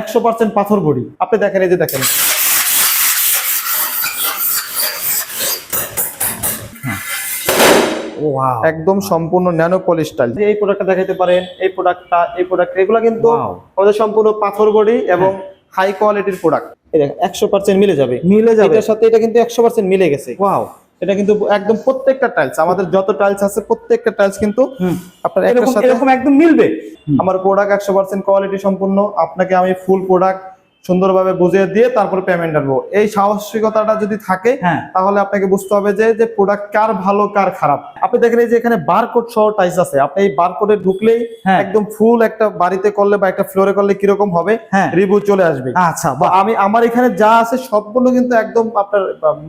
একশো পার্সেন্ট পাথর বড়ি। আপনি দেখেন এই যে দেখেন। একদম সম্পূর্ণ ন্যানো পলিশ টাইল এই প্রোডাক্টটা দেখাইতে পারেন এই প্রোডাক্টটা এই প্রোডাক্ট এগুলো কিন্তু. আমাদের সম্পূর্ণ পাথর বডি এবং হাই কোয়ালিটির প্রোডাক্ট একশো পার্সেন্ট মিলে যাবে। মিলে যাবে। এটার সাথে এটা কিন্তু একশো পার্সেন্ট মিলে গেছে। ওয়াও। এটা কিন্তু একদম প্রত্যেকটা টাইলস আমাদের যত টাইলস আছে প্রত্যেকটা টাইলস কিন্তু আপনার এরকম একদম মিলবে। আমার প্রোডাক্ট একশো পার্সেন্ট কোয়ালিটি সম্পূর্ণ। আপনাকে আমি ফুল প্রোডাক্ট সুন্দরভাবে বুঝিয়ে দিয়ে তারপর পেমেন্ট আনব। এই সাহসিকতাটা যদি থাকে হ্যাঁ। তাহলে আপনাকে বুঝতে হবে যে যে প্রোডাক্ট কার ভালো কার খারাপ। আপনি দেখেন এই যে এখানে বারকোড সহ টাইলস আছে। আপনি এই বারকোডে ঢুকলেই হ্যাঁ। একদম ফুল একটা বাড়িতে করলে বা একটা ফ্লোরে করলে কীরকম হবে হ্যাঁ। রিভিউ চলে আসবে। আচ্ছা আমি আমার এখানে যা আছে সবগুলো কিন্তু একদম আপনার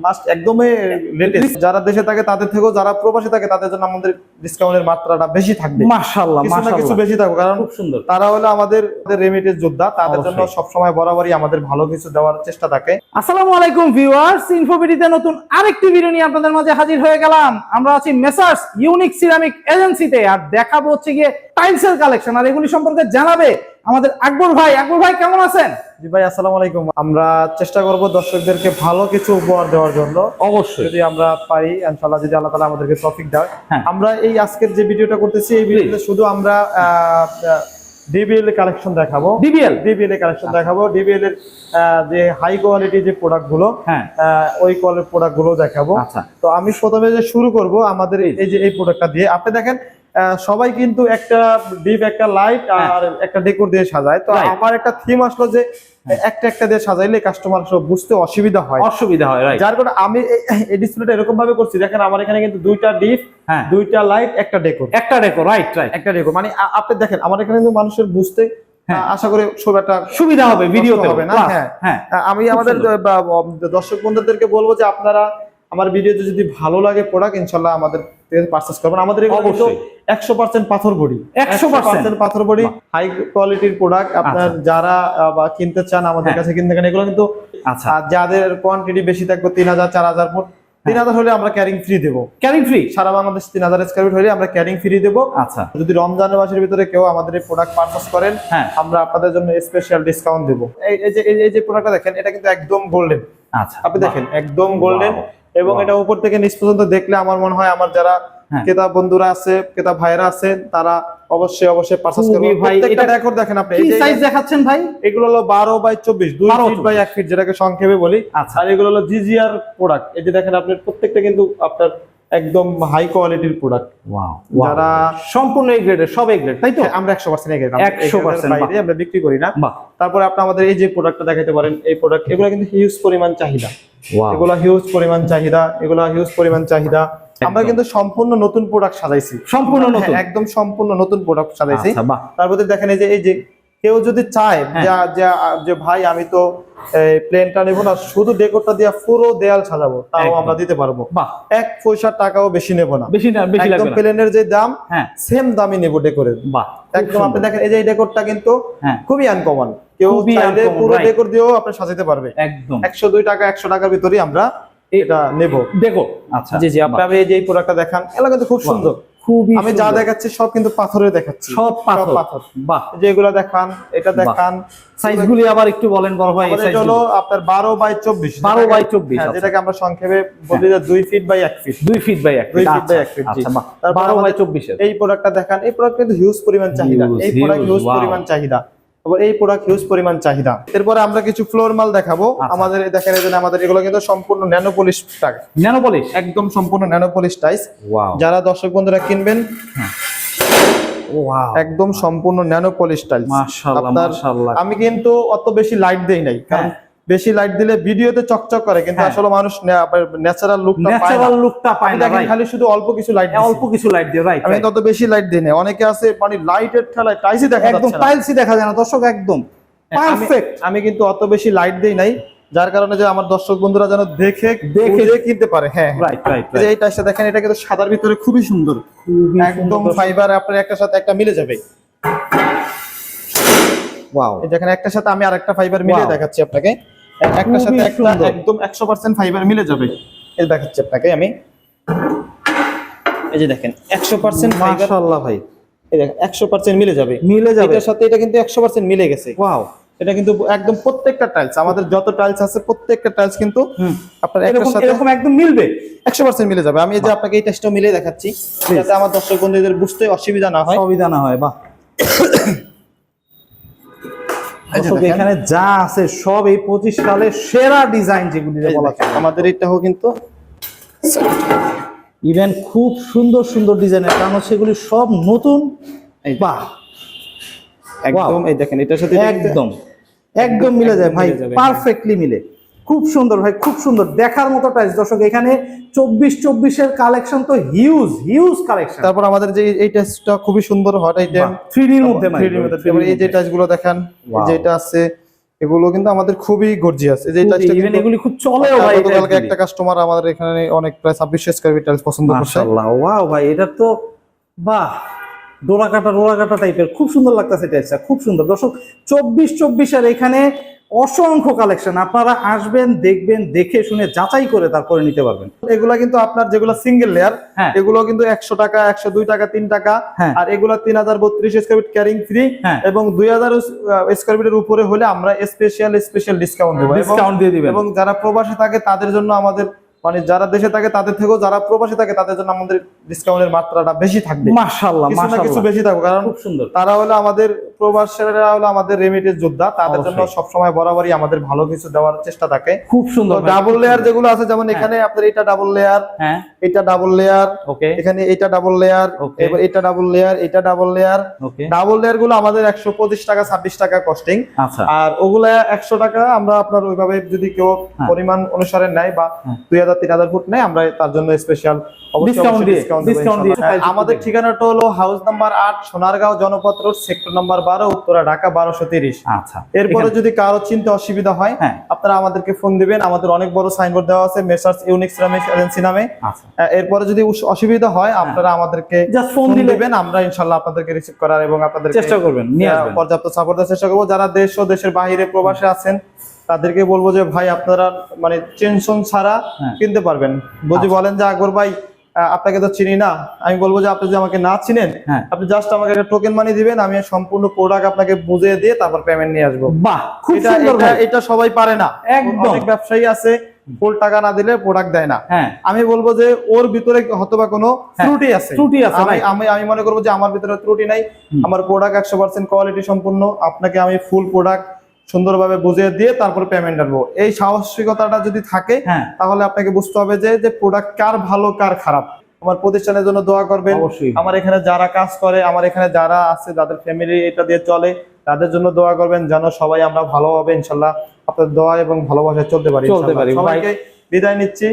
মাস্ট একদমই লেটেস্ট যারা দেশে থাকে তাদের থেকেও যারা প্রবাসী থাকে তাদের জন্য আমাদের ডিসকাউন্টের মাত্রাটা বেশি থাকবে। মাশাআল্লাহ কিছু না কিছু বেশি থাকবে কারণ খুব সুন্দর। তারা হলো আমাদের রেমিটেন্স যোদ্ধা। তাদের জন্য। সবসময় বরাবরই আমাদের ভালো কিছু দেওয়ার চেষ্টা থাকে। আসসালামু আলাইকুম ভিউয়ার্স ইনফোবিডিতে নতুন আরেকটি ভিডিও নিয়ে আপনাদের মাঝে হাজির হয়ে গেলাম। আমরা আছি মেসার্স ইউনিক সিরামিক এজেন্সিতে আর দেখাবো হচ্ছে গিয়ে টাইলসের কালেকশন আর এগুলি সম্পর্কে জানাবে আমাদের আকবর ভাই। আকবর ভাই কেমন আছেন? জি ভাই আসসালামু আলাইকুম। আমরা চেষ্টা করব দর্শকদেরকে ভালো কিছু উপহার দেওয়ার জন্য। অবশ্যই। যদি আমরা পারি ইনশাআল্লাহ যদি আল্লাহ তাআলা আমাদেরকে তৌফিক দেয়। হ্যাঁ। আমরা এই আজকের যে ভিডিওটা করতেছি এই ভিডিওতে শুধু আমরা ডিবিএল কালেকশন দেখাবো। ডিবিএল ডিবিএল কালেকশন দেখাবো। ডিবিএল এর আহ, যে হাই কোয়ালিটি যে প্রোডাক্টগুলো হ্যাঁ ওই কোয়ালিটির প্রোডাক্টগুলো দেখাবো। আচ্ছা। তো আমি প্রথমে যে শুরু করব আমাদের এই- যে এই প্রোডাক্টটা দিয়ে আপনি দেখেন সবাই কিন্তু একটা ডিপ একটা লাইট হ্যাঁ। আর একটা ডেকোর দিয়ে সাজায়। তো আমার একটা থিম আসলো যে একটা একটা দিয়ে সাজাইলে কাস্টমার সব বুঝতে অসুবিধা হয়। অসুবিধা হয় যার কারণে আমি এই- ডিসপ্লেটা এরকম ভাবে করছি। দেখেন আমার এখানে কিন্তু দুইটা ডিপ হ্যাঁ। দুইটা লাইট একটা ডেকোর একটা রেকো রাইট রাইট একটা ডেকোর মানে আপনি দেখেন আমার এখানে কিন্তু মানুষের বুঝতে হ্যাঁ। আশা করি সুবিধা হবে ভিডিওতে হবে না, হ্যাঁ। হ্যাঁ। আমি আমাদের দর্শক বন্ধুদেরকে বলব যে আপনারা আমার ভিডিওতে যদি ভালো লাগে প্রোডাক্ট ইনশাল্লাহ আমাদের পারচেস করবেন। আমাদের অবশ্যই। একশো পার্সেন্ট পাথর বডি। 100% পাথর বডি হাই কোয়ালিটির প্রোডাক্ট আপনার যারা বা কিনতে চান আমাদের হ্যাঁ। কাছে কিনতে চান এগুলো কিন্তু আচ্ছা। যাদের কোয়ান্টিটি বেশি থাকবে তিন হাজার চার হাজার ফুট তিন হাজার হলে আমরা ক্যারিং ফ্রি দেবো। ক্যারিং ফ্রি সারা বাংলাদেশ তিন হাজার স্কোয়ার ফিট হলে আমরা ক্যারিং ফ্রি দেবো। আচ্ছা। যদি রমজান মাসের ভিতরে কেউ আমাদের এই প্রোডাক্ট পারচেস করেন হ্যাঁ। আমরা আপনাদের জন্য স্পেশাল ডিসকাউন্ট দেবো। এই যে এই- যে প্রোডাক্টটা দেখেন এটা কিন্তু একদম গোল্ডেন আচ্ছা। আপনি দেখেন একদম গোল্ডেন. এবং এটা উপর থেকে নিচ পর্যন্ত দেখলে আমার মনে হয় আমার যারা কেতাব ক্রেতা বন্ধুরা আছে ক্রেতা ভাইরা আছে তারা অবশ্যই অবশ্যই পারচেজ করবে প্রত্যেকটা এটা- রেকর্ড দেখেন আপনি। কি এই সাইজ দেখাচ্ছেন ভাই? এগুলো হলো বারো বাই 24 2 ফিট বাই 1 ফিট যেটাকে সংক্ষেপে বলি। আচ্ছা। আর এগুলো হলো জিজিআর প্রোডাক্ট এই যে দেখেন আপনি প্রত্যেকটা কিন্তু আপনার একদম হাই কোয়ালিটির প্রোডাক্ট যারা সম্পূর্ণ এই গ্রেডের সব এই গ্রেড তাই তো? আমরা একশো পার্সেন্ট 100% বাইরে আমরা বিক্রি করি না। তারপরে আপনি আমাদের এই যে প্রোডাক্টটা দেখাতে পারেন এই প্রোডাক্ট এগুলো কিন্তু হিউজ পরিমাণ চাহিদা। এগুলো হিউজ পরিমাণ চাহিদা এগুলো হিউজ পরিমাণ চাহিদা। আমরা কিন্তু সম্পূর্ণ নতুন প্রোডাক্ট সাজাইছি। সম্পূর্ণ নতুন? হ্যাঁ, একদম সম্পূর্ণ নতুন প্রোডাক্ট সাজাইছি। আচ্ছা বাহ। তারপরে দেখেন এই যে এই যে কেউ যদি চায় হ্যাঁ। যে- ভাই আমি তো প্লেনটা নেব না শুধু ডেকোরটা দিয়ে পুরো দেয়াল সাজাবো তাও আমরা দিতে পারব। এক পয়সার টাকাও বেশি নেব না। বেশি না বেশি একদম লাগবে প্লেনের যে দাম হ্যাঁ। সেম দামই নেব ডেকোরের একদম আপনি দেখেন এই যে ডেকোরটা কিন্তু হ্যাঁ। খুবই আনকমন কেউ চাইলে পুরো ডেকোর দিয়েও আপনি সাজাতে পারবে। একদম। একশো দুই টাকা একশো টাকার ভিতরেই আমরা এটা নেব। দেখো আচ্ছা। জি জি আপনি এই যে প্রোডাক্টটা দেখান এগুলো কিন্তু খুব সুন্দর। খুবই আমি যা। দেখাচ্ছি সব কিন্তু পাথরে দেখাচ্ছি। সব পাথর। পাথর। বাহ। যেগুলো দেখান এটা দেখান। সাইজগুলি আবার একটু বলেন বড় ভাই এই এটা হলো আপনার বারো বাই চব্বিশ। 12 বাই 24 আচ্ছা। যেটাকে আমরা সংক্ষেপে বলি যে দুই ফিট বাই এক ফিট দুই feet by 1 feet feet by এক feet, জি। আচ্ছা বাহ। 12 বাই আমাদের 24 এর এই প্রোডাক্টটা দেখান এই প্রোডাক্ট কিন্তু হিউজ পরিমাণ চাহিদা। এই প্রোডাক্ট হিউজ পরিমাণ চাহিদা। আবার এই প্রোডাক্ট হিউজ পরিমাণ চাহিদা। এরপরে আমরা কিছু ফ্লোর মাল দেখাবো। আচ্ছা। আমাদের এই দেখেন এই যে আমাদের এগুলো কিন্তু সম্পূর্ণ ন্যানো পলিশ টাক ন্যানো পলিশ একদম সম্পূর্ণ ন্যানো পলিশ টাইস যারা দর্শক বন্ধুরা কিনবেন একদম সম্পূর্ণ ন্যানো পলিশ টাইলস আপনার- আমি কিন্তু অত বেশি লাইট দেই নাই কারণ হ্যাঁ। বেশি লাইট দিলে ভিডিওতে চকচক করে কিন্তু হ্যাঁ। আসলে মানুষ ন্যাচারাল লুকটা ন্যাচারাল লুকটা পায় না। Right? খালি শুধু অল্প কিছু লাইট অল্প কিছু লাইট দিয়ে রাইট আমি তত বেশি লাইট দিই না অনেকে আছে মানে লাইটের ঠেলায় টাইসই দেখা একদম। টাইলসই দেখা যায় না দর্শক একদম। পারফেক্ট আমি কিন্তু অত বেশি লাইট দেই নাই যার কারণে যে আমার দর্শক বন্ধুরা যেন দেখে দেখে- কিনতে পারে। হ্যাঁ হ্যাঁ। রাইট রাইট এই টাইসটা দেখেন এটা কিন্তু সাদার ভিতরে খুবই সুন্দর। একদম ফাইবার আপনার একটা সাথে একটা মিলে যাবে। ওয়াও দেখেন একটার সাথে আমি আরেকটা ফাইবার মিলে Wow. দেখাচ্ছি আপনাকে। একটার সাথে একটা একদম একশো পার্সেন্ট ফাইবার মিলে যাবে। এই দেখাচ্ছি আপনাকে আমি। এই যে দেখেন একশো পার্সেন্ট ফাইবার মাশাআল্লাহ ভাই। এই দেখেন একশো পার্সেন্ট মিলে যাবে। মিলে যাবে। এটার সাথে এটা কিন্তু একশো পার্সেন্ট মিলে গেছে। ওয়াও। এটা কিন্তু একদম প্রত্যেকটা টাইলস আমাদের যত টাইলস আছে প্রত্যেকটা টাইলস কিন্তু আপনার একটার সাথে এরকম একদম মিলবে। একশো পার্সেন্ট মিলে যাবে। আমি এই যে আপনাকে এই টেস্টটা মিলিয়ে দেখাচ্ছি। যাতে আমার দর্শক বন্ধুদের বুঝতে অসুবিধা না হয়। সুবিধা না হয় বাহ। এখানে যা আছে সব এই পঁচিশ সালের সেরা ডিজাইন যেগুলি বলা দেখেন, আমাদের এটাও কিন্তু ইভেন খুব সুন্দর সুন্দর ডিজাইনের কারণ সেগুলি সব নতুন। বাহ। একদম এই দেখেন এটার সাথে একদম। একদম মিলে যায় ভাই পারফেক্টলি মিলে। খুব সুন্দর ভাই খুব সুন্দর। দেখার মতো টাইস দর্শক এখানে চব্বিশ চব্বিশের কালেকশন তো হিউজ হিউজ কালেকশন তারপর আমাদের যে এই টেস্টটা খুবই সুন্দর হট আইটেম থ্রি ডির মধ্যে 3D র মধ্যে। এই যে টাচগুলো দেখেন যেটা আছে এগুলো কিন্তু আমাদের খুবই গর্জিয়াস এই যে টাচটা ইভেন এগুলি খুব চলেও ভাই গতকালকে একটা কাস্টমার আমাদের এখানে অনেক প্রায় ছাব্বিশশো স্কোয়ার ফিট টাইলস পছন্দ করছে। মাশাআল্লাহ ওয়াও ভাই এটা তো বাহ ডোরা কাটা ডোরা কাটা টাইপের খুব সুন্দর লাগতেছে টাইপটা খুব সুন্দর। দর্শক চব্বিশ চব্বিশের এখানে অসংখ্য কালেকশন আপনারা আসবেন দেখবেন দেখে শুনে যাচাই করে তারপরে নিতে পারবেন এগুলা কিন্তু আপনার যেগুলো সিঙ্গেল লেয়ার হ্যাঁ। এগুলো কিন্তু একশো টাকা একশো দুই টাকা তিন টাকা হ্যাঁ। আর এগুলো তিন হাজার বত্রিশ স্কোয়ার ফিট ক্যারিং ফ্রি। এবং দুই হাজার স্কোয়ার ফিটের উপরে হলে আমরা স্পেশাল স্পেশাল ডিসকাউন্ট দেবো ডিসকাউন্ট দিয়ে দিবেন এবং যারা প্রবাসে থাকে তাদের জন্য আমাদের মানে যারা দেশে থাকে তাদের থেকেও যারা প্রবাসী থাকে তাদের জন্য আমাদের ডিসকাউন্টের মাত্রাটা বেশি থাকবে। মাশাআল্লাহ মাশাআল্লাহ কিছু বেশি থাকবে কারণ খুব সুন্দর। তারা হলো আমাদের প্রবাসীরা হলো আমাদের রেমিটের যোদ্ধা তাদের জন্য সব সময় বরাবরই আমাদের ভালো কিছু দেওয়ার চেষ্টা থাকে। খুব সুন্দর ডাবল লেয়ার যেগুলো আছে যেমন হ্যাঁ। এখানে আপনার এটা ডাবল লেয়ার হ্যাঁ। এটা ডাবল লেয়ার ওকে এখানে এটা ডাবল লেয়ার এবার এটা ডাবল লেয়ার এটা ডাবল লেয়ার ডাবল লেয়ারগুলো আমাদের 125 টাকা 26 টাকা কস্টিং আচ্ছা। আর ওগুলা 100 টাকা আমরা আপনার ওইভাবে যদি কেউ হ্যাঁ। পরিমাণ অনুসারে নেয় বা হ্যাঁ। 2000 তিন হাজার ফুট নেয় আমরা তার জন্য স্পেশাল price আমাদের ঠিকানাটা হলো হাউস নাম্বার আট Sonargaon Janapath road sector number বারো উত্তরা ঢাকা বারোশো তিরিশ। আচ্ছা এরপরে যদি কারও চিন্তা অসুবিধা হয় হ্যাঁ। আপনারা আমাদেরকে ফোন দিবেন। আমাদের অনেক বড় সাইনবোর্ড দেওয়া আছে মেসার্স ইউনিক সিরামিক এজেন্সি নামে। আচ্ছা। এরপরে যদি অসুবিধা হয় আপনারা আমাদেরকে জাস্ট ফোন দিবেন আমরা ইনশাল্লাহ আপনাদেরকে রিসিভ করার এবং আপনাদের চেষ্টা করবেন পর্যাপ্ত সাপোর্ট দেওয়ার চেষ্টা করব। যারা দেশ ও দেশের বাইরে প্রবাসে আছেন তাদেরকে বলব যে ভাই আপনারা মানে টেনশন ছাড়া হ্যাঁ। কিনতে পারবেন। যদি বলেন যে আকবর ভাই আপনাকে তো চিনি না। আমি বলব যে আপনি যদি আমাকে না চিনেন হ্যাঁ। আপনি জাস্ট আমাকে একটা টোকেন মানি দিবেন আমি সম্পূর্ণ প্রোডাক্ট আপনাকে বুঝিয়ে দিয়ে তারপর পেমেন্ট নিয়ে আসব। বাহ খুব এটা সুন্দর সবাই পারে না। একদম। ব্যবসায়ী আছে ফুল টাকা না দিলে প্রোডাক্ট দেয় না। হ্যাঁ। আমি বলব যে ওর ভিতরে হয়তোবা কোনো ত্রুটি আছে। ত্রুটি আছে, আমি আমি আমি মনে করব যে আমার ভিতরে ত্রুটি নাই। আমার প্রোডাক্ট একশো পার্সেন্ট কোয়ালিটি সম্পূর্ণ। আপনাকে আমি ফুল প্রোডাক্ট সুন্দরভাবে বুঝিয়ে দিয়ে তারপর পেমেন্ট আনব। এই সাহসিকতাটা যদি থাকে হ্যাঁ। তাহলে আপনাকে বুঝতে হবে যে যে প্রোডাক্ট কার ভালো কার খারাপ। আমার প্রতিষ্ঠানের জন্য দোয়া করবেন। আমার এখানে যারা কাজ করে আমার এখানে যারা আছে যাদের ফ্যামিলি এটা দিয়ে চলে তাদের জন্য দোয়া করবেন যেন সবাই আমরা ভালোভাবে ইনশাল্লাহ। আপনার দোয়া এবং ভালোবাসায় চলতে পারি চলতে পারি, সবাইকে বিদায় নিচ্ছি।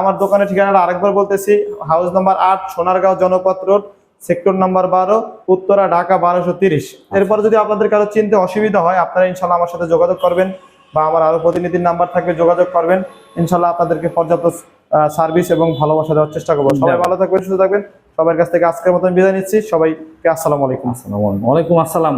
আমার দোকানের ঠিকানাটা আরেকবার বলতেছি হাউস নাম্বার আট Sonargaon Janapath road sector number বারো উত্তরা ঢাকা বারোশো তিরিশ। এরপর যদি আপনাদের কারও চিনতে অসুবিধা হয় আপনারা ইনশাল্লাহ আমার সাথে যোগাযোগ করবেন বা আমার আরও প্রতিনিধির নাম্বার থাকবে যোগাযোগ করবেন। ইনশাল্লাহ আপনাদেরকে পর্যাপ্ত সার্ভিস এবং ভালোবাসা দেওয়ার চেষ্টা করব। সবাই ভালো থাকবেন সুস্থ থাকবেন। সবার কাছ থেকে আজকের মতন বিদায় নিচ্ছি। সবাইকে আসসালামু আলাইকুম। আসসালাম আলাইকুম। আসসালাম।